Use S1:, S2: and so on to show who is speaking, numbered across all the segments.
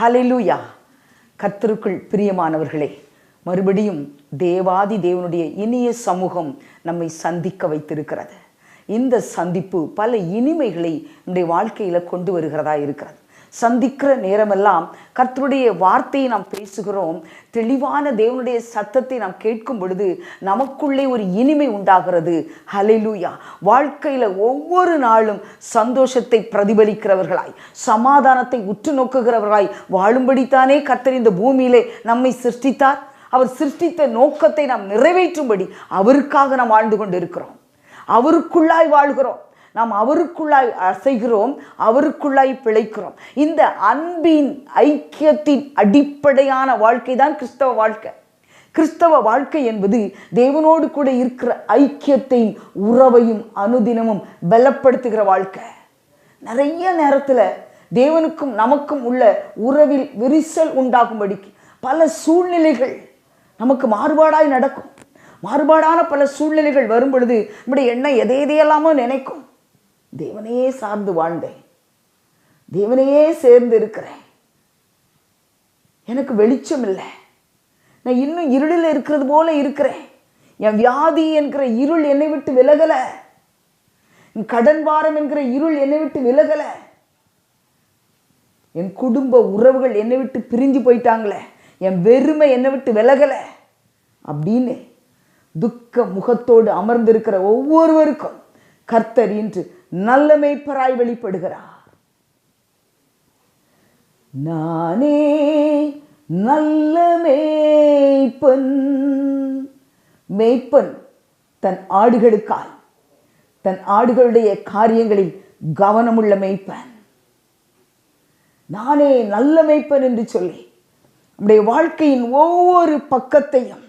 S1: ஹalleluya. கர்த்தருக்குள் பிரியமானவர்களே மறுபடியும் தேவாதி தேவனுடைய இனிய சமூகம் நம்மை சந்திக்க வைத்திருக்கிறது. இந்த சந்திப்பு பல இனிமைகளை நம்முடைய வாழ்க்கையில் கொண்டு வருகிறதா இருக்கிறது. சந்திக்கிற நேரமெல்லாம் கர்த்தருடைய வார்த்தையை நாம் பேசுகிறோம். தெளிவான தேவனுடைய சத்தத்தை நாம் கேட்கும் பொழுது நமக்குள்ளே ஒரு இனிமை உண்டாகிறது. ஹalleluya வாழ்க்கையில் ஒவ்வொரு நாளும் சந்தோஷத்தை பிரதிபலிக்கிறவர்களாய் சமாதானத்தை உற்று நோக்குகிறவர்களாய் வாழும்படித்தானே கர்த்தர் இந்த பூமியிலே நம்மை சிருஷ்டித்தார். அவர் சிருஷ்டித்த நோக்கத்தை நாம் நிறைவேற்றும்படி அவருக்காக நாம் வாழ்ந்து கொண்டு இருக்கிறோம் அவருக்குள்ளாய் வாழ்கிறோம். நாம் அவருக்குள்ளாய் அசைகிறோம் அவருக்குள்ளாய் பிழைக்கிறோம். இந்த அன்பின் ஐக்கியத்தின் அடிப்படையான வாழ்க்கை தான் கிறிஸ்தவ வாழ்க்கை. கிறிஸ்தவ வாழ்க்கை என்பது தேவனோடு கூட இருக்கிற ஐக்கியத்தையும் உறவையும் அனுதினமும் பலப்படுத்துகிற வாழ்க்கை. நிறைய நேரத்தில் தேவனுக்கும் நமக்கும் உள்ள உறவில் விரிசல் உண்டாகும்படிக்கு பல சூழ்நிலைகள் நமக்கு மாறுபாடாய் நடக்கும். மாறுபாடான பல சூழ்நிலைகள் வரும் பொழுது நம்முடைய எண்ணம் எதை எதையெல்லாமோ நினைக்கும். தேவனையே சார்ந்து வாழ்ந்தேன். தேவனையே சேர்ந்து இருக்கிறேன். எனக்கு வெளிச்சம் இல்லை. நான் இன்னும் இருளில் இருக்கிறது போல இருக்கிறேன். என் வியாதி என்கிற இருள் என்னை விட்டு விலகலை. என் கடன் பாரம் என்கிற இருள் என்னை விட்டு விலகலை. என் குடும்ப உறவுகள் என்னை விட்டு பிரிஞ்சு போயிட்டாங்களே. என் வெறுமை என்னை விட்டு விலகலை. அப்படின்னு துக்க முகத்தோடு அமர்ந்திருக்கிற ஒவ்வொருவருக்கும் கர்த்தர் இன்று நல்ல மேய்ப்பராய் வெளிப்படுகிறார். நானே நல்ல மேய்ப்பன் மேய்ப்பன் தன் ஆடுகளுக்காய் தன் ஆடுகளுடைய காரியங்களில் கவனமுள்ள மேய்ப்பன். நானே நல்ல மேய்ப்பன் என்று சொல்லி நம்முடைய வாழ்க்கையின் ஒவ்வொரு பக்கத்தையும்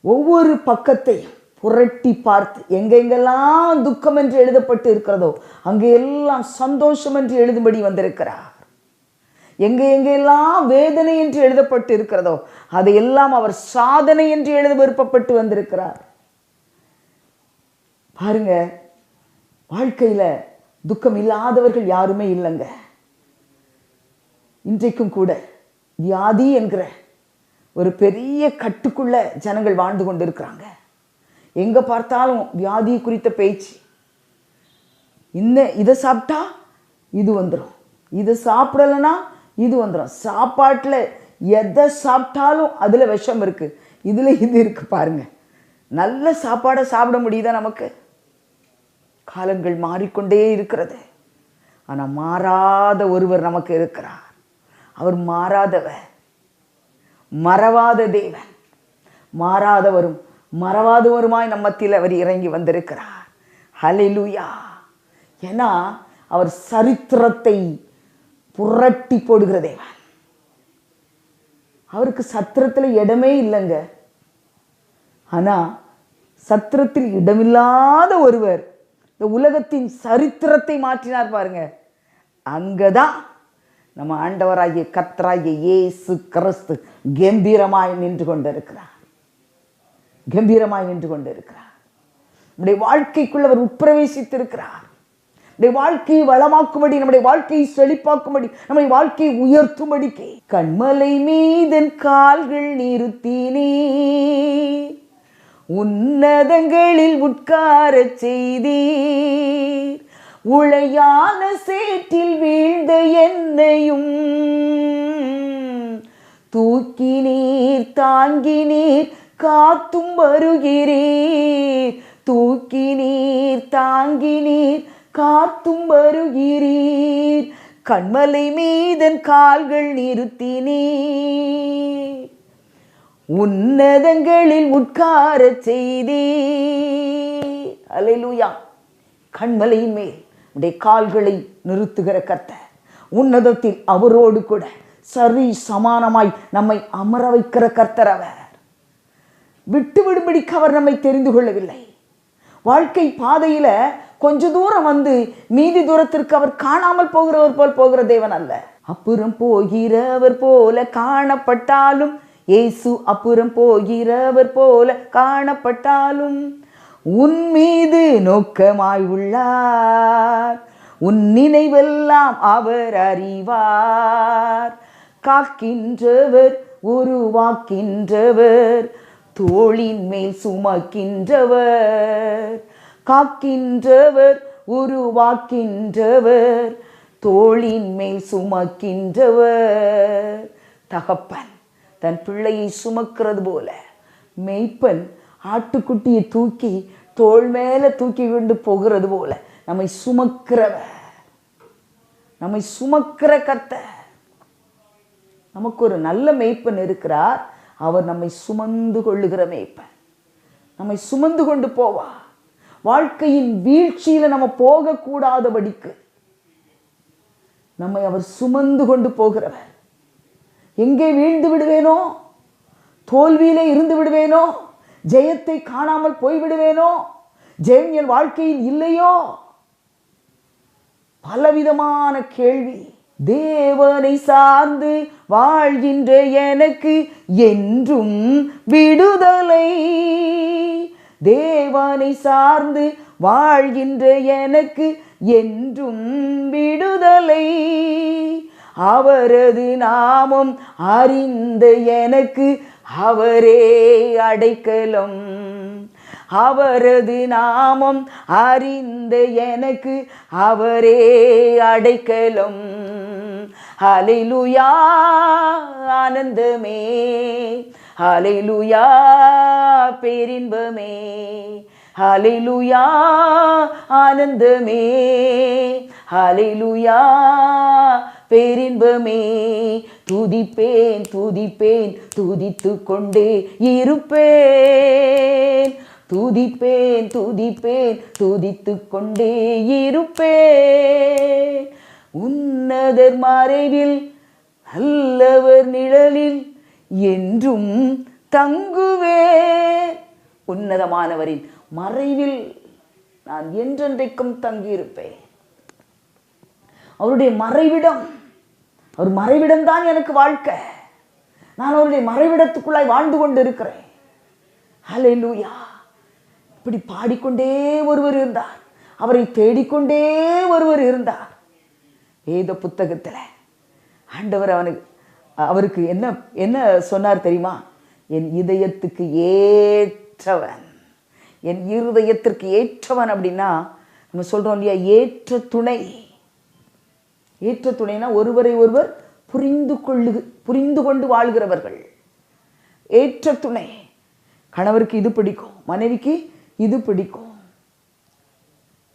S1: ஒவ்வொரு பக்கத்தையும் புரட்டி பார்த்து எங்கெங்கெல்லாம் துக்கம் என்று எழுதப்பட்டு இருக்கிறதோ அங்கே எல்லாம் சந்தோஷம் என்று எழுதும்படி வந்திருக்கிறார். எங்கே எங்கெல்லாம் வேதனை என்று எழுதப்பட்டு இருக்கிறதோ அதையெல்லாம் அவர் சாதனை என்று எழுத விருப்பப்பட்டு வந்திருக்கிறார். பாருங்க வாழ்க்கையில துக்கம் இல்லாதவர்கள் யாருமே இல்லைங்க. இன்றைக்கும் கூட வியாதி என்கிற ஒரு பெரிய கட்டுக்குள்ள ஜனங்கள் வாழ்ந்து கொண்டிருக்கிறாங்க. எங்கே பார்த்தாலும் வியாதி குறித்த பேச்சு. இந்த இதை சாப்பிட்டா இது வந்துடும் இதை சாப்பிடலைன்னா இது வந்துடும் சாப்பாட்டில் எதை சாப்பிட்டாலும் அதில் விஷம் இருக்கு. இதில் இது இருக்குது பாருங்க. நல்ல சாப்பாடை சாப்பிட முடியுதா நமக்கு? காலங்கள் மாறிக்கொண்டே இருக்கிறது. ஆனால் மாறாத ஒருவர் நமக்கு இருக்கிறார். அவர் மாறாதவர். மறவாத தேவன். மாறாதவரும் மறவாதவருமாய் நம்ம அவர் இறங்கி வந்திருக்கிறார். ஹalleluya. ஏன்னா அவர் சரித்திரத்தை புரட்டி போடுகிற தேவன். அவருக்கு சத்திரத்தில் இடமே இல்லைங்க. ஆனால் சத்திரத்தில் இடமில்லாத ஒருவர் இந்த உலகத்தின் சரித்திரத்தை மாற்றினார் பாருங்க. அங்கே தான் நம்ம ஆண்டவராகிய கர்த்தராகிய இயேசு கிறிஸ்து கம்பீரமாய் நின்று கொண்டிருக்கிறார். கம்பீரமாய் நின்று கொண்டிருக்கிறார். நம்முடைய வாழ்க்கைக்குள் அவர் உட்பிரவேசித்திருக்கிறார். நம்முடைய வாழ்க்கையை வளமாக்கும்படி நம்முடைய வாழ்க்கையை செழிப்பாக்கும்படி நம்முடைய வாழ்க்கையை உயர்த்தும்படிக்கு கண்மலை மீதன் கால்கள் நிறுத்தினே உன்னதங்களில் உட்காரச் செய்தீர். உளையான சேற்றில் வீழ்ந்த என்னையும் தூக்கி நீர் தாங்கி நீர் காத்தும் வருகிறீர் தூக்கி நீர் தாங்கி நீர் காத்தும் வருகிறீர் கண்மலை மீதன் கால்கள் நிறுத்தினீர் உன்னதங்களில் உட்கார செய்தி அல்லேலூயா கண்மலையின் மேல் உடைய கால்களை நிறுத்துகிற கத்த உன்னதத்தில் அவரோடு கூட சரி சமானமாய் நம்மை அமர வைக்கிற கர்த்தர் அவர். விட்டுவிடும்படிக்கு அவர் நம்மை தெரிந்து கொள்ளவில்லை. வாழ்க்கை பாதையில கொஞ்ச தூரம் வந்து மீதி தூரத்திற்கு அவர் காணாமல் போகிறவர் போல் போகிற தேவன் அல்ல. அப்புறம் போகிறவர் போல காணப்பட்டாலும் ஏசு அப்புறம் போகிறவர் போல காணப்பட்டாலும் உன் மீது நோக்கமாய் உள்ளார். உன் நினைவெல்லாம் அவர் அறிவார். காக்கின்றவர் உருவாக்கின்றவர் தோளின் மேல் சுமக்கின்றவர். காக்கின்றவர் உருவாக்கின்றவர். தோளின் மேல் சுமக்கின்றவர். தகப்பன் தன் பிள்ளையை சுமக்கிறது போல மெய்ப்பன் ஆட்டுக்குட்டியை தூக்கி தோள் மேல தூக்கி கொண்டு போகிறது போல நம்மை சுமக்கிறவர். நம்மை சுமக்கிற கத்த நமக்கு ஒரு நல்ல மெய்ப்பன் இருக்கிறார். அவர் நம்மை சுமந்து கொள்ளுகிற மெய்ப்பன் நம்மை சுமந்து கொண்டு போவா. வாழ்க்கையின் வீழ்ச்சியில நம்ம போகக்கூடாதபடிக்கு நம்மை அவர் சுமந்து கொண்டு போகிறவர். எங்கே வீழ்ந்து விடுவேனோ? தோல்வியிலே இருந்து விடுவேனோ? ஜெயத்தை காணாமல் போய்விடுவேனோ ஜெயம் என் வாழ்க்கையில் இல்லையோ? பலவிதமான கேள்வி. தேவனை சார்ந்து வாழ்கின்ற எனக்கு என்றும் விடுதலை. தேவனை சார்ந்து வாழ்கின்ற எனக்கு என்றும் விடுதலை. அவரது நாமம் அறிந்த எனக்கு அவரே அடைக்கலம். அவரது நாமம் அறிந்த எனக்கு அவரே அடைக்கலம். ஹலிலுயா ஆனந்தமே. ஹலிலுயா பேரின்பமே. ஹலிலுயா ஆனந்தமே. ஹலிலுயா பேரின்பமே. துதிப்பேன் துதிப்பேன் துதித்து கொண்டே இருப்பேன். துதிப்பேன் துதிப்பேன் துதித்து கொண்டே இருப்பேன். உன்னதர் மறைவில் நல்லவர் நிழலில் என்றும் தங்குவே. உன்னதமானவரின் மறைவில் நான் என்றென்றைக்கும் தங்கியிருப்பேன். அவருடைய மறைவிடம் அவர் மறைவிடம் தான் எனக்கு வாழ்க்கை. நான் அவருடைய மறைவிடத்துக்குள்ளாய் வாழ்ந்து கொண்டு இருக்கிறேன் ஹalleluya. இப்படி பாடிக்கொண்டே ஒருவர் இருந்தார். அவரை தேடிக்கொண்டே ஒருவர் இருந்தார். வேத புத்தகத்தில். ஆண்டவர் அவனுக்கு அவருக்கு என்ன என்ன சொன்னார் தெரியுமா? என் இதயத்துக்கு ஏற்றவன் என் இருதயத்திற்கு ஏற்றவன் அப்படின்னா நம்ம சொல்கிறோம் இல்லையா? ஏற்ற துணை. ஏற்ற துணைனா ஒருவரை ஒருவர் புரிந்து கொள்ளு புரிந்து கொண்டு வாழ்கிறவர்கள். ஏற்ற துணை. கணவருக்கு இது பிடிக்கும் மனைவிக்கு இது பிடிக்கும்.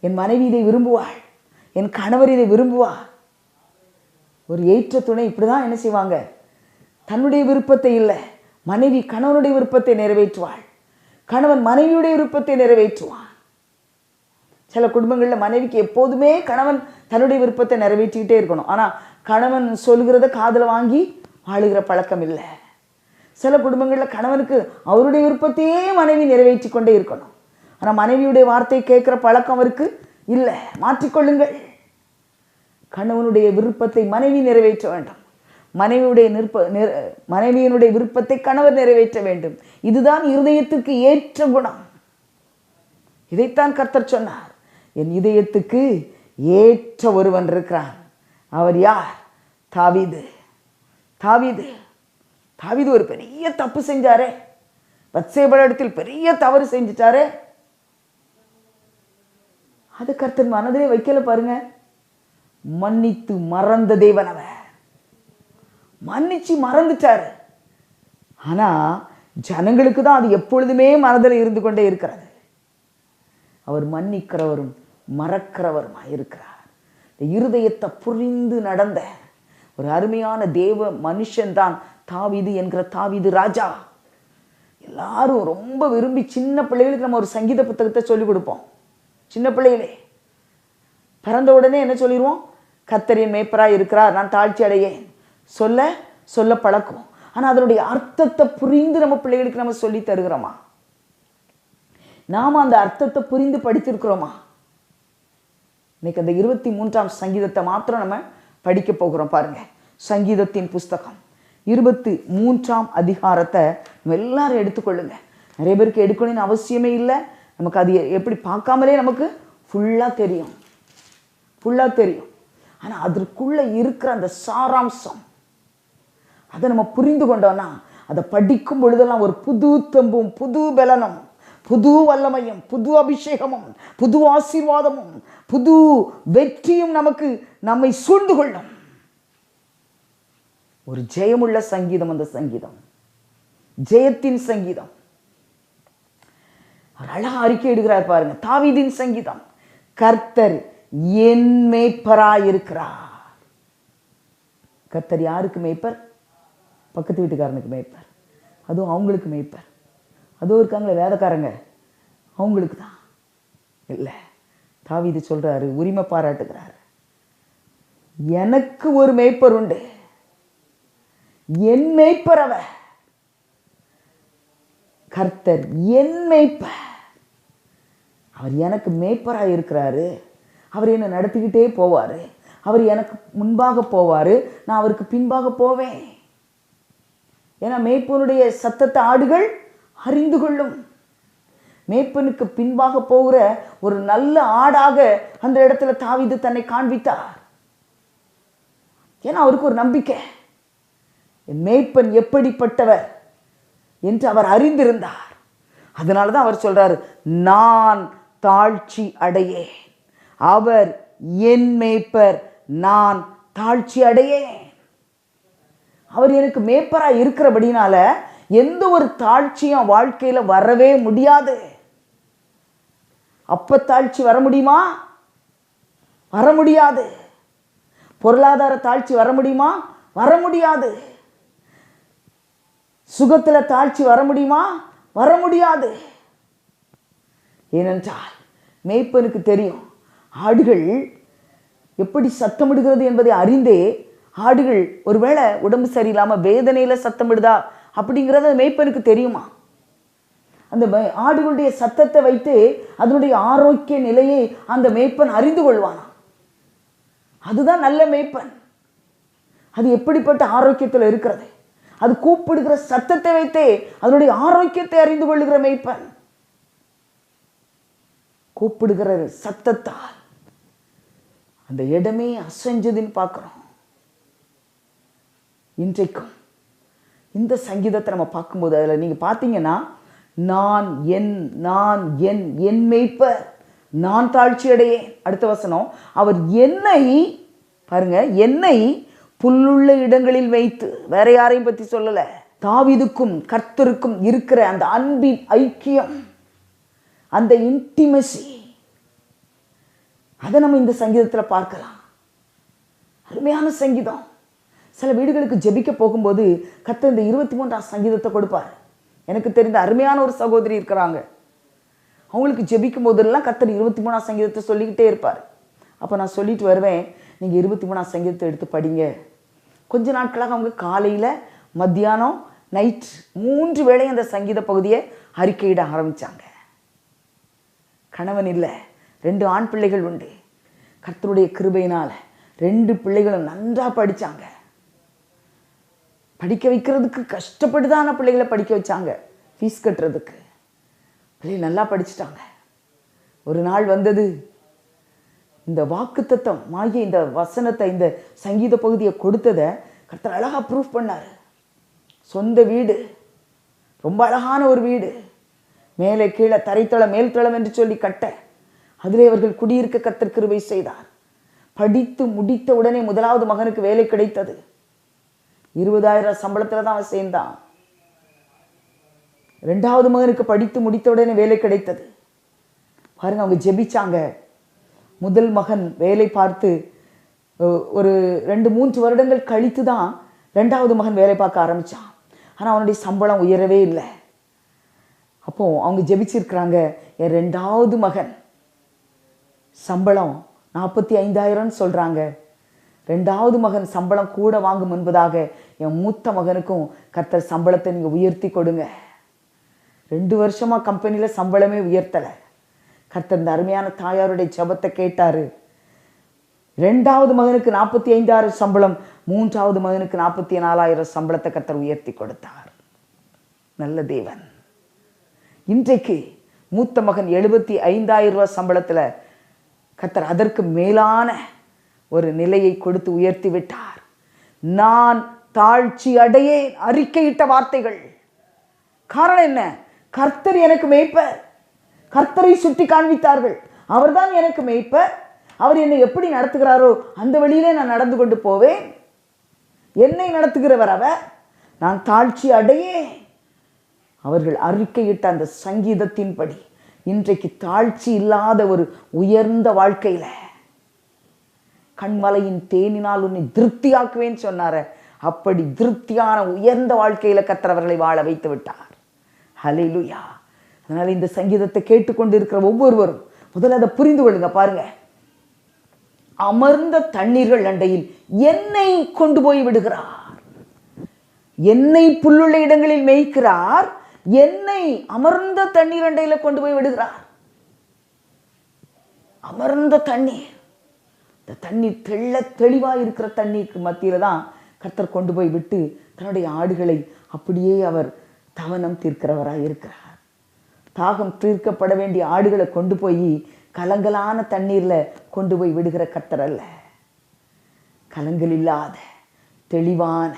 S1: என் மனைவி இதை விரும்புவாள் என் கணவர் இதை விரும்புவாள் ஒரு ஏற்ற துணை இப்படிதான் என்ன செய்வாங்க? தன்னுடைய விருப்பத்தை இல்லை மனைவி கணவனுடைய விருப்பத்தை நிறைவேற்றுவாள். கணவன் மனைவியுடைய விருப்பத்தை நிறைவேற்றுவான். சில குடும்பங்களில் மனைவிக்கு எப்போதுமே கணவன் தன்னுடைய விருப்பத்தை நிறைவேற்றிக்கிட்டே இருக்கணும். ஆனால் கணவன் சொல்கிறத காதில் வாங்கி வாழுகிற பழக்கம் இல்லை. சில குடும்பங்களில் கணவனுக்கு அவருடைய விருப்பத்தையே மனைவி நிறைவேற்றி கொண்டே இருக்கணும். ஆனால் மனைவியுடைய வார்த்தை கேட்குற பழக்கம் அவருக்கு இல்லை. மாற்றிக்கொள்ளுங்கள். கணவனுடைய விருப்பத்தை மனைவி நிறைவேற்ற வேண்டும். மனைவியுடைய நிற்ப நிற மனைவியினுடைய விருப்பத்தை கணவர் நிறைவேற்ற வேண்டும். இதுதான் இருதயத்துக்கு ஏற்ற குணம். இதைத்தான் கர்த்தர் சொன்னார். என் இதயத்துக்கு ஏற்ற ஒருவன் இருக்கிறான். அவர் யார்? தாவிது. தாவீது. தாவிது ஒரு பெரிய தப்பு செஞ்சாரே. பத்சேபடத்தில் பெரிய தவறு செஞ்சிட்டாரே. அது கர்த்தர் மனதிலே வைக்கல பாருங்க. மன்னித்து மறந்த தேவன் அவன். மன்னிச்சு மறந்துட்டாரு. ஆனா ஜனங்களுக்கு தான் அது எப்பொழுதுமே மனதில் இருந்து கொண்டே இருக்கிறது. அவர் மன்னிக்கிறவரும் மறக்கிறவருமா இருக்கிறார். இந்த இருதயத்தை புரிந்து நடந்த ஒரு அருமையான தேவ மனுஷன்தான் தாவிது என்கிற தாவிது ராஜா. எல்லாரும் ரொம்ப விரும்பி சின்ன பிள்ளைகளுக்கு நம்ம ஒரு சங்கீத புத்தகத்தை சொல்லிக் கொடுப்போம். சின்ன பிள்ளைகளே பிறந்த உடனே என்ன சொல்லிடுவோம்? கத்தரின் மேய்ப்பராக இருக்கிறார். நான் தாழ்ச்சி அடையேன். சொல்ல சொல்ல பழக்கும். ஆனால் அதனுடைய அர்த்தத்தை புரிந்து நம்ம பிள்ளைகளுக்கு நம்ம சொல்லி தருகிறோமா? நாம் அந்த அர்த்தத்தை புரிந்து படித்திருக்கிறோமா? இன்னைக்கு அந்த இருபத்தி மூன்றாம் சங்கீதத்தை மாத்திரம் நம்ம படிக்க போகிறோம் பாருங்க. சங்கீதத்தின் புஸ்தகம். இருபத்தி மூன்றாம் அதிகாரத்தை நம்ம எல்லாரும் எடுத்துக்கொள்ளுங்க. நிறைய பேருக்கு எடுக்கணும்னு அவசியமே இல்லை. நமக்கு அது எப்படி பார்க்காமலே நமக்கு ஃபுல்லாக தெரியும். ஃபுல்லாக தெரியும். ஆனால் அதற்குள்ளே இருக்கிற அந்த சாராம்சம் அதை நம்ம புரிந்து கொண்டோம்னா அதை படிக்கும் பொழுதெல்லாம் ஒரு புது தெம்பும் புது பலனும் புது வல்லமையும் புது அபிஷேகமும் புது ஆசீர்வாதமும் புது வெற்றியும் நமக்கு நம்மை சூழ்ந்து கொள்ளும். ஒரு ஜெயமுள்ள சங்கீதம் அந்த சங்கீதம். ஜெயத்தின் சங்கீதம். அழகா அறிக்கை இடுகிறார் பாருங்க. தாவீதின் சங்கீதம். கர்த்தர் என் மேய்ப்பராயிருக்கிறார். கர்த்தர் யாருக்கு மேய்ப்பர்? பக்கத்து வீட்டுக்காரனுக்கு மேய்ப்பர். அதுவும் அவங்களுக்கு மேய்ப்பர். அதுவும் இருக்காங்களே வேதக்காரங்க. அவங்களுக்கு தான் இல்லை இது சொல்றாரு உரிமை பாராட்டுகிறார். எனக்கு ஒரு மேய்ப்பர் உண்டு. என் மேய்ப்பர் அவ கர்த்தர் என் மேய்ப்பர். அவர் எனக்கு மேய்ப்பராக இருக்கிறாரு அவர் என்னை நடத்திக்கிட்டே போவார். அவர் எனக்கு முன்பாக போவார். நான் அவருக்கு பின்பாக போவேன். ஏன்னா மேய்ப்பனுடைய சத்தத்தை ஆடுகள் அறிந்து கொள்ளும். மேய்ப்பனுக்கு பின்பாக போகிற ஒரு நல்ல ஆடாக அந்த இடத்துல தாவிது தன்னை காண்பித்தார். ஏன்னா அவருக்கு ஒரு நம்பிக்கை. என் மேய்ப்பன் எப்படிப்பட்டவர் என்று அவர் அறிந்திருந்தார். அதனால தான் அவர் சொல்கிறார் நான் தாழ்ச்சி அடையேன். அவர் என் மேய்ப்பர் நான் தாழ்ச்சி அடையேன். அவர் எனக்கு மேய்ப்பராக இருக்கிறபடினால எந்த ஒரு தாழ்ச்சியும் வாழ்க்கையில் வரவே முடியாது. அப்ப தாழ்ச்சி வர முடியுமா? வர முடியாது. பொருளாதார தாழ்ச்சி வர முடியுமா? வர முடியாது. சுகத்தில் தாழ்ச்சி வர முடியுமா? வர முடியாது. ஏனென்றால் மேய்ப்பனுக்கு தெரியும் ஆடுகள் எப்படி சத்தமிடுகிறது என்பதை அறிந்தே ஆடுகள் ஒருவேளை உடம்பு சரியில்லாமல் வேதனையில் சத்தமிடுதா அப்படிங்கிறது அந்த மேய்ப்பனுக்கு தெரியுமா? அந்த ஆடுகளுடைய சத்தத்தை வைத்து அதனுடைய ஆரோக்கிய நிலையை அந்த மேய்ப்பன் அறிந்து கொள்வானா? அதுதான் நல்ல மேய்ப்பன். அது எப்படிப்பட்ட ஆரோக்கியத்தில் இருக்கிறது? அது கூப்பிடுகிற சத்தத்தை வைத்தே அதனுடைய ஆரோக்கியத்தை அறிந்து கொள்ளுகிற மேய்ப்பன். கூப்பிடுகிற சத்தத்தால் அந்த இடமே அசைஞ்சதுன்னு பார்க்குறோம். இன்றைக்கும் இந்த சங்கீதத்தை நம்ம பார்க்கும்போது அதில் நீங்கள் பார்த்தீங்கன்னா நான் என் நான் என் என் மேய்ப்பர் நான் தாழ்ச்சியடையே அடுத்த வசனம் அவர் என்னை பாருங்க என்னை புல்லுள்ள இடங்களில் வைத்து வேற யாரையும் பற்றி சொல்லலை தாவிதுக்கும் கர்த்தருக்கும் இருக்கிற அந்த அன்பின் ஐக்கியம் அந்த இன்டிமசி அதை நம்ம இந்த சங்கீதத்தில் பார்க்கலாம். அருமையான சங்கீதம். சில வீடுகளுக்கு ஜெபிக்க போகும்போது கத்த இந்த இருபத்தி மூன்றாம் சங்கீதத்தை கொடுப்பார். எனக்கு தெரிந்த அருமையான ஒரு சகோதரி இருக்கிறாங்க. அவங்களுக்கு ஜெபிக்கும் போதெல்லாம் கத்தர் இருபத்தி மூணாம் சங்கீதத்தை சொல்லிக்கிட்டே இருப்பார். அப்போ நான் சொல்லிட்டு வருவேன் நீங்கள் இருபத்தி மூணாம் சங்கீதத்தை எடுத்து படிங்க. கொஞ்ச நாட்களாக அவங்க காலையில் மத்தியானம் நைட் மூன்று வேளை அந்த சங்கீத பகுதியை அறிக்கையிட ஆரம்பித்தாங்க கணவன் இல்லை. ரெண்டு ஆண் பிள்ளைகள் உண்டு. கர்த்தருடைய கிருபையினால் ரெண்டு பிள்ளைகளும் நன்றாக படித்தாங்க படிக்க வைக்கிறதுக்கு கஷ்டப்பட்டு தான் பிள்ளைகளை படிக்க வச்சாங்க. ஃபீஸ் கட்டுறதுக்கு. பிள்ளைகள் நல்லா படிச்சிட்டாங்க. ஒரு நாள் வந்தது. இந்த வாக்குத்தத்தம் ஆகிய இந்த வசனத்தை இந்த சங்கீத பகுதியை கொடுத்ததை கர்த்தர் அழகாக ப்ரூஃப் பண்ணார். சொந்த வீடு. ரொம்ப அழகான ஒரு வீடு. மேலே கீழே தரைத்தளம் மேல்தளம் என்று சொல்லி கட்ட அதிலே அவர்கள் குடியிருக்க கர்த்தர் கிருபை செய்தார். படித்து முடித்த உடனே முதலாவது மகனுக்கு வேலை கிடைத்தது. இருபதாயிரம் சம்பளத்தில் தான் அவன் சேர்ந்தான். ரெண்டாவது மகனுக்கு படித்து முடித்த உடனே வேலை கிடைத்தது. பாருங்க அவங்க ஜெபிச்சாங்க. முதல் மகன் வேலை பார்த்து ஒரு ரெண்டு மூன்று வருடங்கள் கழித்து தான் ரெண்டாவது மகன் வேலை பார்க்க ஆரம்பித்தான் ஆனால் அவனுடைய சம்பளம் உயரவே இல்லை. அப்போ அவங்க ஜெபிச்சிருக்கிறாங்க என் ரெண்டாவது மகன் சம்பளம் நாற்பத்தி ஐந்தாயிரம்னு சொல்கிறாங்க ரெண்டாவது மகன் சம்பளம் கூட வாங்கும் என்பதாக என் மூத்த மகனுக்கும் கர்த்தர் சம்பளத்தை நீங்கள் உயர்த்தி கொடுங்க. ரெண்டு வருஷமாக கம்பெனியில் சம்பளமே உயர்த்தலை. கர்த்தர் இந்த அருமையான தாயாருடைய ஜபத்தை கேட்டார். ரெண்டாவது மகனுக்கு நாற்பத்தி ஐந்தாயிரம் சம்பளம் மூன்றாவது மகனுக்கு நாற்பத்தி நாலாயிரம் சம்பளத்தை கர்த்தர் உயர்த்தி கொடுத்தார். நல்ல தேவன். இன்றைக்கு மூத்த மகன் எழுபத்தி ஐந்தாயிரம் ரூபாய் சம்பளத்தில் கத்தர் அதற்கு மேலான ஒரு நிலையை கொடுத்து உயர்த்தி விட்டார் நான் தாழ்ச்சி அடையே அறிக்கையிட்ட வார்த்தைகள். காரணம் என்ன? கர்த்தர் எனக்கு மேய்ப்பர். கர்த்தரை சுட்டி காண்பித்தார்கள். அவர்தான் எனக்கு மேய்ப்பர். அவர் என்னை எப்படி நடத்துகிறாரோ அந்த வழியிலே நான் நடந்து கொண்டு போவேன். என்னை நடத்துகிறவர் அவர். நான் தாழ்ச்சி அடையே அவர்கள் அறிக்கையிட்ட அந்த சங்கீதத்தின்படி இன்றைக்கு தாழ்ச்சி இல்லாத ஒரு உயர்ந்த வாழ்க்கையில கண்மலையின் தேனினால் உன்னை திருப்தியாக்குவேன்னு சொன்னார. அப்படி திருப்தியான உயர்ந்த வாழ்க்கையில கத்திரவர்களை வாழ வைத்து விட்டார். ஹலிலுயா அதனால் இந்த சங்கீதத்தை கேட்டுக்கொண்டு இருக்கிற ஒவ்வொருவரும் முதல்ல அதை புரிந்து கொள்ளுங்க பாருங்க. அமர்ந்த தண்ணீர்கள் அண்டையில் என்னை கொண்டு போய் விடுகிறார். என்னை புல்லுள்ள இடங்களில் மேய்க்கிறார். என்னை அமர்ந்த தண்ணீர் அண்டையில் கொண்டு போய் விடுகிறார். அமர்ந்த தண்ணீர். இந்த தண்ணீர் தெள்ள தெளிவா இருக்கிற தண்ணீருக்கு மத்தியில் தான் கர்த்தர் கொண்டு போய் விட்டு தன்னுடைய ஆடுகளை அப்படியே அவர் தவனம் தீர்க்கிறவராக இருக்கிறார். தாகம் தீர்க்கப்பட வேண்டிய ஆடுகளை கொண்டு போய் கலங்கலான தண்ணீர்ல கொண்டு போய் விடுகிற கர்த்தர் அல்ல. கலங்கள் இல்லாத தெளிவான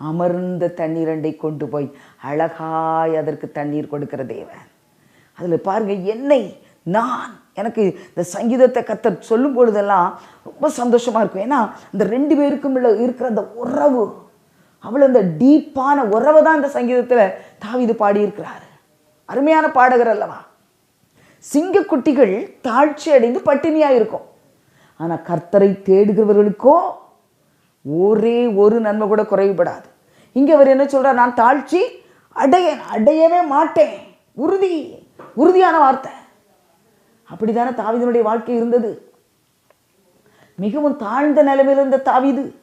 S1: அமர்ந்த தண்ணீரண்டை கொண்டு போய் அழகாய் அதற்கு தண்ணீர் கொடுக்கிற தேவன். அதில் பாருங்கள் என்னை நான் எனக்கு இந்த சங்கீதத்தை கத்த சொல்லும் பொழுதெல்லாம் ரொம்ப சந்தோஷமாக இருக்கும். ஏன்னா இந்த ரெண்டு பேருக்கும் உள்ள இருக்கிற அந்த உறவு அவ்வளோ இந்த டீப்பான உறவை தான் இந்த சங்கீதத்தில் தாவிது பாடியிருக்கிறார். அருமையான பாடகர் அல்லவா? சிங்கக்குட்டிகள் தாழ்ச்சி அடைந்து பட்டினியாக இருக்கும் ஆனால் கர்த்தரை தேடுகிறவர்களுக்கோ ஒரே ஒரு நன்மை கூட குறைவுபடாது. இங்கே அவர் என்ன சொல்கிறார் நான் தாழ்ச்சி அடையன் அடையவே மாட்டேன். உறுதி உறுதியான வார்த்தை. அப்படித்தானே தாவிதனுடைய வாழ்க்கை இருந்தது? மிகவும் தாழ்ந்த நிலைமையில் இருந்த தாவிது.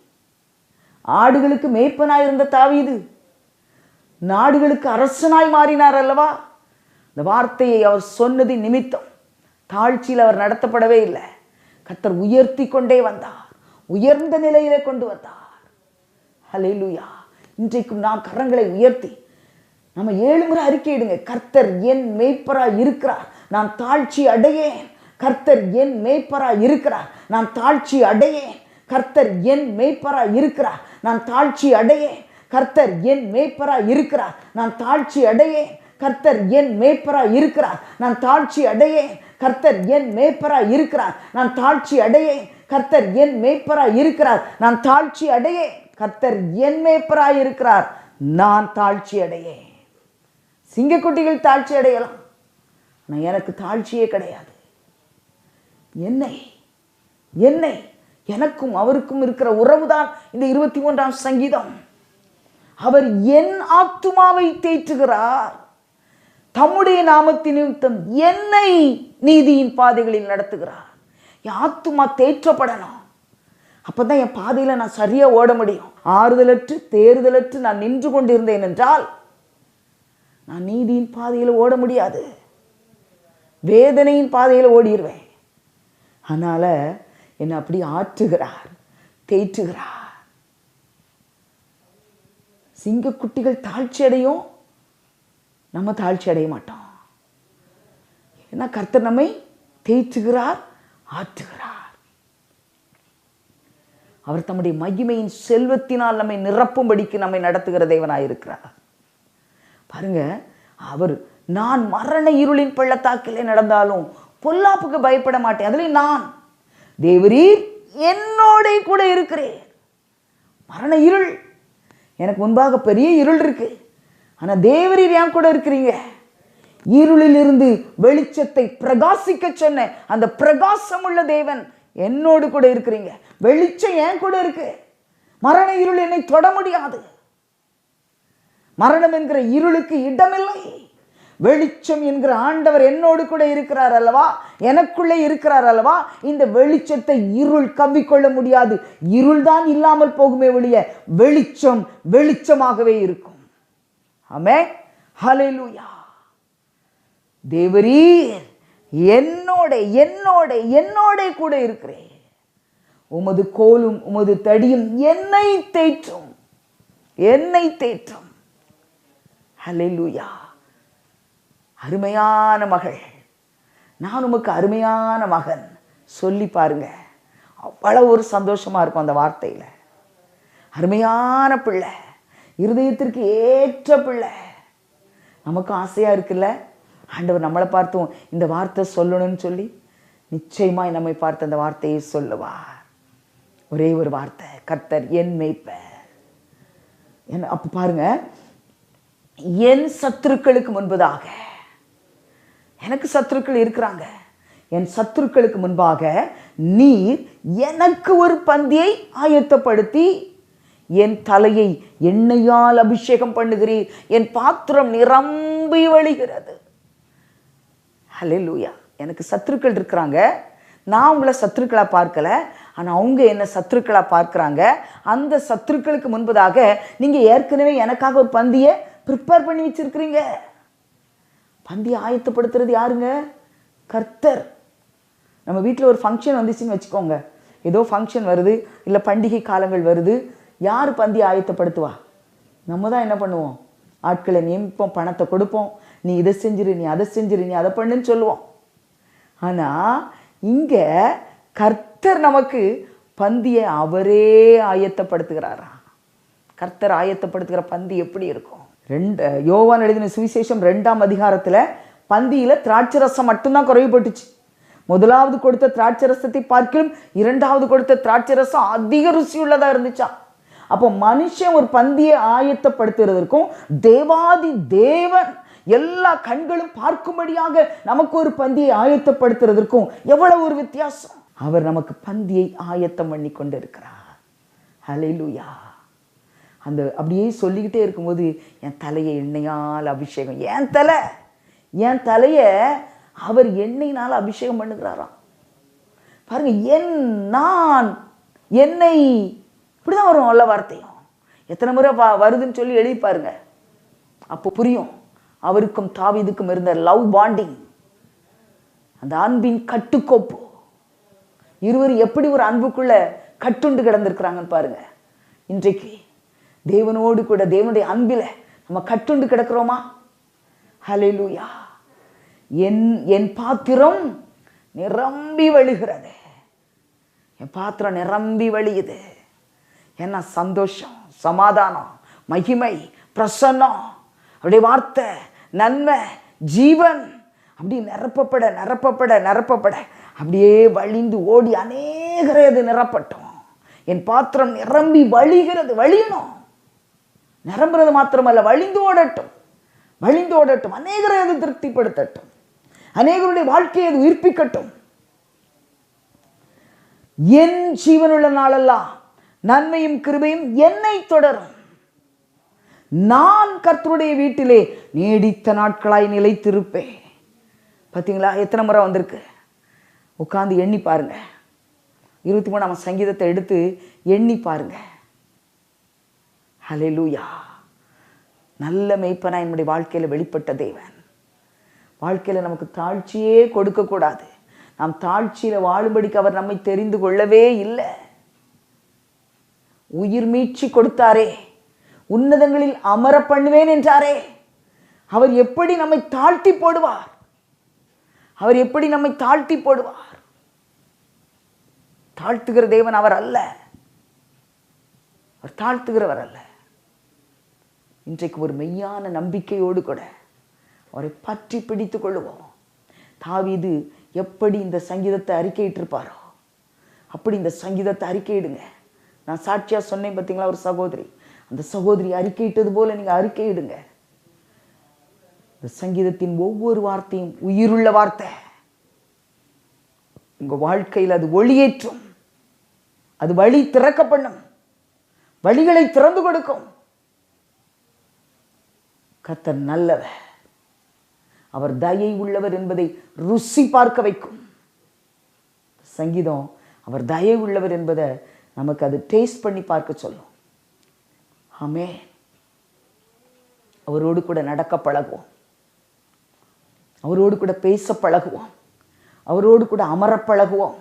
S1: ஆடுகளுக்கு மேய்ப்பனாய் இருந்த தாவிது. நாடுகளுக்கு அரசனாய் மாறினார் அல்லவா? இந்த வார்த்தையை அவர் சொன்னது நிமித்தம். தாழ்ச்சியில் அவர் நடத்தப்படவே இல்லை. கத்தர் உயர்த்தி கொண்டே வந்தார். உயர்ந்த நிலையிலே கொண்டு வந்தார். ஹலெலுயா இன்றைக்கும் நாம் கரங்களை உயர்த்தி நம்ம ஏழு முறை அறிக்கையிடுங்க கர்த்தர் என் மேய்ப்பரா இருக்கிறார். நான் தாழ்ச்சி அடையேன். கர்த்தர் என் மேய்ப்பரா இருக்கிறார். நான் தாழ்ச்சி அடையேன். கர்த்தர் என் மேய்ப்பரா இருக்கிறார். நான் தாழ்ச்சி அடையேன். கர்த்தர் என் மேய்ப்பரா இருக்கிறார். நான் தாழ்ச்சி அடையேன். கர்த்தர் என் மேய்ப்பரா இருக்கிறார். நான் தாழ்ச்சி அடையேன். கர்த்தர் என் மேய்ப்பரா இருக்கிறார். நான் தாழ்ச்சி அடையேன். கர்த்தர் என் மேய்ப்பராய் இருக்கிறார். நான் தாழ்ச்சி அடையேன். கர்த்தர் என் மேய்ப்பராய் இருக்கிறார். நான் தாழ்ச்சி அடையேன். சிங்கக்குட்டிகள் தாழ்ச்சி அடையலாம். ஆனால் எனக்கு தாழ்ச்சியே கிடையாது. என்னை என்னை எனக்கும் அவருக்கும் இருக்கிற உறவுதான் இந்த இருபத்தி மூன்றாம் சங்கீதம். அவர் என் ஆத்துமாவை தேற்றுகிறார். தம்முடைய நாமத்தின் நிமித்தம் என்னை நீதியின் பாதைகளில் நடத்துகிறார். என் ஆத்துமா தேற்றப்படணும் அப்பதான் என் பாதையில் நான் சரியாக ஓட முடியும். ஆறுதலற்று தேறுதலற்று நான் நின்று கொண்டிருந்தேன் என்றால் நான் நீதியின் பாதையில் ஓட முடியாது. வேதனையின் பாதையில் ஓடிடுவேன் அதனால் என்னை அப்படி ஆற்றுகிறார் தேற்றுகிறார். சிங்கக்குட்டிகள் தாழ்ச்சி அடையும் நம்ம தாழ்ச்சி அடைய மாட்டோம். ஏன்னா கர்த்தர் நம்மை தேய்ச்சுகிறார் ஆற்றுகிறார் அவர் தம்முடைய மகிமையின் செல்வத்தினால் நம்மை நிரப்பும்படிக்கு நம்மை நடத்துகிற தேவனாயிருக்கிறார். பாருங்க அவர் நான் மரண இருளின் பள்ளத்தாக்கிலே நடந்தாலும் பொல்லாப்புக்கு பயப்பட மாட்டேன். அதுலேயும் நான். தேவரீர் என்னோட கூட இருக்கிறேன். மரண இருள். எனக்கு முன்பாக பெரிய இருள் இருக்கு. ஆனா தேவரீர் ஏன் கூட இருக்கிறீங்க. இருளிலிருந்து வெளிச்சத்தை பிரகாசிக்க சொன்ன அந்த பிரகாசம் உள்ள தேவன் என்னோடு கூட இருக்கிறீங்க. வெளிச்சம் ஏன் கூட இருக்கு. மரண இருள் என்னை தொட முடியாது. மரணம் என்கிற இருளுக்கு இடமில்லை. வெளிச்சம் என்கிற ஆண்டவர் என்னோடு கூட இருக்கிறார் அல்லவா? எனக்குள்ளே இருக்கிறார் அல்லவா? இந்த வெளிச்சத்தை இருள் கவ்விக்கொள்ள முடியாது. இருள் தான் இல்லாமல் போகுமே ஒழிய வெளிச்சம் வெளிச்சமாகவே இருக்கும். ஆமே ஹலெலுயா தேவரீர் என்னோட என்னோட என்னோட கூட இருக்கிறேன். உமது கோலும் உமது தடியும் என்னை தேற்றும். என்னை தேற்றும். ஹalleluya. அருமையான மகள். நான் உமக்கு அருமையான மகன். சொல்லி பாருங்க. அவ்வளோ ஒரு சந்தோஷமாக இருக்கும் அந்த வார்த்தையில். அருமையான பிள்ளை. இருதயத்திற்கு ஏற்ற பிள்ளை. நமக்கும் ஆசையாக இருக்குல்ல? ஆண்டவர் நம்மளை பார்த்தும் இந்த வார்த்தை சொல்லணும்னு சொல்லி நிச்சயமாய் நம்மை பார்த்து அந்த வார்த்தையை சொல்லுவார். ஒரே ஒரு வார்த்தை கர்த்தர் என் மெய்ப்ப என்ன அப்போ பாருங்க என் சத்துருக்களுக்கு முன்பதாக எனக்கு சத்துருக்கள் இருக்கிறாங்க. என் சத்துருக்களுக்கு முன்பாக நீர் எனக்கு ஒரு பந்தியை ஆயத்தப்படுத்தி என் தலையை எண்ணெயால் அபிஷேகம் பண்ணுகிறீர். என் பாத்திரம் நிரம்பி வழிகிறது. ஹalleluya. எனக்கு சத்துருக்கள் இருக்கிறாங்க. நான் உங்களை சத்துருக்களாக பார்க்கல. ஆனால் அவங்க என்ன சத்துருக்களாக பார்க்குறாங்க. அந்த சத்துருக்களுக்கு முன்பதாக நீங்கள் ஏற்கனவே எனக்காக ஒரு பந்தியை ப்ரிப்பேர் பண்ணி வச்சுருக்கிறீங்க. பந்தியை ஆயத்தப்படுத்துறது யாருங்க? கர்த்தர். நம்ம வீட்டில் ஒரு ஃபங்க்ஷன் வந்துச்சுன்னு வச்சுக்கோங்க. ஏதோ ஃபங்க்ஷன் வருது இல்லை பண்டிகை காலங்கள் வருது யார் பந்தி ஆயத்தப்படுத்துவா? நம்ம தான் என்ன பண்ணுவோம்? ஆட்களை நியமிப்போம் பணத்தை கொடுப்போம். நீ இதை செஞ்சிரு நீ அதை செஞ்சிரு நீ அதை பண்ணுன்னு சொல்லுவோம். ஆனால் இங்கே கர்த்தர் நமக்கு பந்தியை அவரே ஆயத்தப்படுத்துகிறாரா? கர்த்தர் ஆயத்தப்படுத்துகிற பந்தி எப்படி இருக்கும்? ரெண்டு யோவான் எழுதின சுவிசேஷம் ரெண்டாம் அதிகாரத்தில் பந்தியில் திராட்சை ரசம் மட்டும்தான் குறைவுபட்டுச்சு. முதலாவது கொடுத்த திராட்சை ரசத்தை பார்க்கலும் இரண்டாவது கொடுத்த திராட்சை ரசம் அதிக உள்ளதாக இருந்துச்சா? அப்போ மனுஷன் ஒரு பந்தியை ஆயத்தப்படுத்துறதற்கும் தேவாதி தேவன் எல்லா கண்களும் பார்க்கும்படியாக நமக்கு ஒரு பந்தியை ஆயத்தப்படுத்துறதற்கும் எவ்வளவு ஒரு வித்தியாசம். அவர் நமக்கு பந்தியை ஆயத்தம் பண்ணி கொண்டு இருக்கிறார் ஹalleluya அந்த அப்படியே சொல்லிக்கிட்டே இருக்கும்போது என் தலையை எண்ணெயால் அபிஷேகம். என் தலை என் தலையை அவர் எண்ணெயினால் அபிஷேகம் பண்ணுகிறாராம். பாருங்க என் நான் என்னை இப்படிதான் வரும் நல்ல வார்த்தையும். எத்தனை முறை வ- வருதுன்னு சொல்லி எழுதி பாருங்க. அப்போ புரியும். அவருக்கும் தாவிதுக்கும் இருந்த லவ் பாண்டிங் அந்த அன்பின் கட்டுக்கோப்பு. இருவர் எப்படி ஒரு அன்புக்குள்ள கட்டுண்டு கிடந்திருக்கிறாங்கன்னு பாருங்க. இன்றைக்கு தேவனோடு கூட தேவனுடைய அன்பில் நம்ம கட்டுண்டு கிடக்கிறோமா? லூயா என் என் பாத்திரம் நிரம்பி வழிகிறது. என் பாத்திரம் நிரம்பி வழியுது. என்ன சந்தோஷம் சமாதானம் மகிமை பிரசன்னம். அப்படியே வார்த்தை நன்மை ஜீவன். அப்படி நிரப்பப்பட நிரப்பப்பட நிரப்பப்பட. அப்படியே வழிந்து ஓடி அநேகரை அது நிரப்பட்டும். என் பாத்திரம் நிரம்பி வழிகிறது வழியணும். நிரம்புறது மாத்திரமல்ல வழிந்து ஓடட்டும். வழிந்து ஓடட்டும். அநேகரை அது திருப்திப்படுத்தட்டும். அநேகருடைய வாழ்க்கையை அது உயிர்ப்பிக்கட்டும். என் ஜீவனுள்ள நாளெல்லாம் நன்மையும் கிருபையும் என்னை தொடரும். நான் கர்த்தருடைய வீட்டிலே நீடித்த நாட்களாய் நிலைத்திருப்பேன். பார்த்தீங்களா எத்தனை முறை வந்திருக்கு? உட்காந்து எண்ணி பாருங்க. இருபத்தி மூணாம் சங்கீதத்தை எடுத்து எண்ணி பாருங்க. ஹalleluya. நல்ல மெய்ப்பனா என்னுடைய வாழ்க்கையில் வெளிப்பட்ட தேவன். வாழ்க்கையில் நமக்கு தாழ்ச்சியே கொடுக்கக்கூடாது. நாம் தாழ்ச்சியில் வாழும்படிக்கு அவர் நம்மை தெரிந்து கொள்ளவே இல்லை. உயிர் மீட்சி கொடுத்தாரே. உன்னதங்களில் அமர பண்ணுவேன் என்றாரே. அவர் எப்படி நம்மை தாழ்த்தி போடுவார்? அவர் எப்படி நம்மை தாழ்த்தி போடுவார்? தாழ்த்துகிற தேவன் அவர் அல்ல. அவர் தாழ்த்துகிறவர் அல்ல. இன்றைக்கு ஒரு மெய்யான நம்பிக்கையோடு கூட அவரை பற்றி பிடித்து கொள்ளுவோம். தாவிது எப்படி இந்த சங்கீதத்தை அறிக்கையிட்டிருப்பாரோ? அப்படி இந்த சங்கீதத்தை அறிக்கையிடுங்க. நான் சாட்சியா சொன்னேன் பார்த்தீங்களா ஒரு சகோதரி? அந்த சகோதரி அறிக்கையிட்டது போல நீங்க அறிக்கையிடுங்க இந்த சங்கீதத்தின் ஒவ்வொரு வார்த்தையும் உயிருள்ள வார்த்தை. உங்க வாழ்க்கையில் அது ஒளியேற்றும். அது வழி திறக்க பண்ணும். வழிகளை திறந்து கொடுக்கும். கத்தர் நல்லவர். அவர் தயை உள்ளவர் என்பதை ருசி பார்க்க வைக்கும். சங்கீதம் அவர் தயை உள்ளவர் என்பதை நமக்கு அது டேஸ்ட் பண்ணி பார்க்க சொல்லும். ஆமே அவரோடு கூட நடக்க பழகுவோம். அவரோடு கூட பேச பழகுவோம். அவரோடு கூட அமர பழகுவோம்.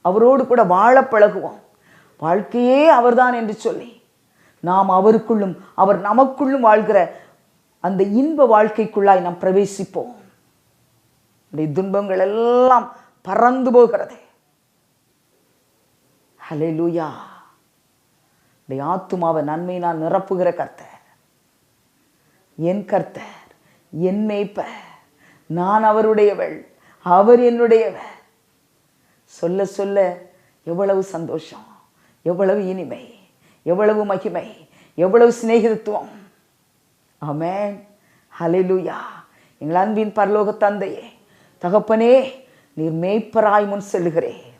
S1: அவரோடு கூட வாழ பழகுவோம். வாழ்க்கையே அவர்தான் என்று சொல்லி நாம் அவருக்குள்ளும் அவர் நமக்குள்ளும் வாழ்கிற அந்த இன்ப வாழ்க்கைக்குள்ளாய் நாம் பிரவேசிப்போம். நம்முடைய துன்பங்கள் எல்லாம் பறந்து போகிறது. ஹலே லூயா உடைய ஆத்துமாவை நன்மை நான் நிரப்புகிற கர்த்தர். என் கர்த்தர் என் மேய்ப்பர். நான் அவருடையவள் அவர் என்னுடையவர். சொல்ல சொல்ல எவ்வளவு சந்தோஷம் எவ்வளவு இனிமை எவ்வளவு மகிமை எவ்வளவு சிநேகிதத்துவம். ஆமென். ஹalleluya. எங்கள் அன்பின் பரலோக தந்தையே தகப்பனே நீர் மேய்ப்பராய் முன் செல்லுகிறீர்.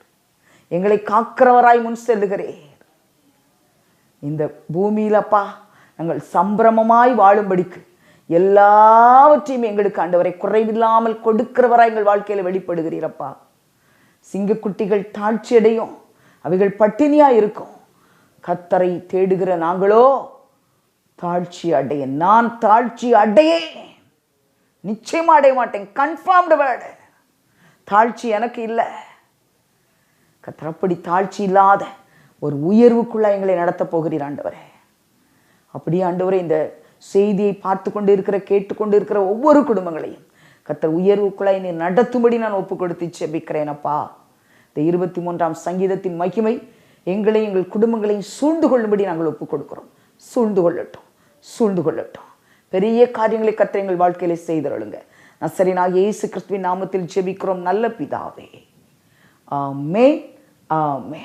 S1: எங்களை காக்கிறவராய் முன் செல்லுகிறீர். இந்த பூமியிலப்பா நாங்கள் சம்பிரமமாய் வாழும்படிக்கு எல்லாவற்றையும் எங்களுக்கு ஆண்டவரை குறைவில்லாமல் கொடுக்கிறவராய் எங்கள் வாழ்க்கையில் வெளிப்படுகிறீரப்பா. சிங்கக்குட்டிகள் தாழ்ச்சி அடையும் அவைகள் பட்டினியாக இருக்கும். கத்தரை தேடுகிற நாங்களோ தாழ்ச்சி அடைய நான் தாழ்ச்சி அடையேன். நிச்சயமா அடைய மாட்டேன் கன்ஃபார்ம்டு வேர்டு தாழ்ச்சி எனக்கு இல்லை. கத்தர் அப்படி தாழ்ச்சி இல்லாத ஒரு உயர்வுக்குள்ள எங்களை நடத்தப் போகிறீர் ஆண்டவரே. அப்படியே ஆண்டவரே இந்த செய்தியை பார்த்து கொண்டு இருக்கிற கேட்டுக்கொண்டு இருக்கிற ஒவ்வொரு குடும்பங்களையும் கத்தர் உயர்வுக்குள்ளாய் நீ நடத்தும்படி நான் ஒப்பு கொடுத்து செபிக்கிறேன் அப்பா. இந்த இருபத்தி மூன்றாம் சங்கீதத்தின் மகிமை எங்களை எங்கள் குடும்பங்களையும் சூழ்ந்து கொள்ளும்படி நாங்கள் ஒப்பு கொடுக்குறோம் சூழ்ந்து கொள்ளட்டும் சூழ்ந்து கொள்ளட்டும். பெரிய காரியங்களை கத்த எங்கள் வாழ்க்கையில செய்தருளுங்க. நசரினாக இயேசு கிறிஸ்துவின் நாமத்தில் ஜெபிக்கிறோம் நல்ல பிதாவே. ஆமே ஆமே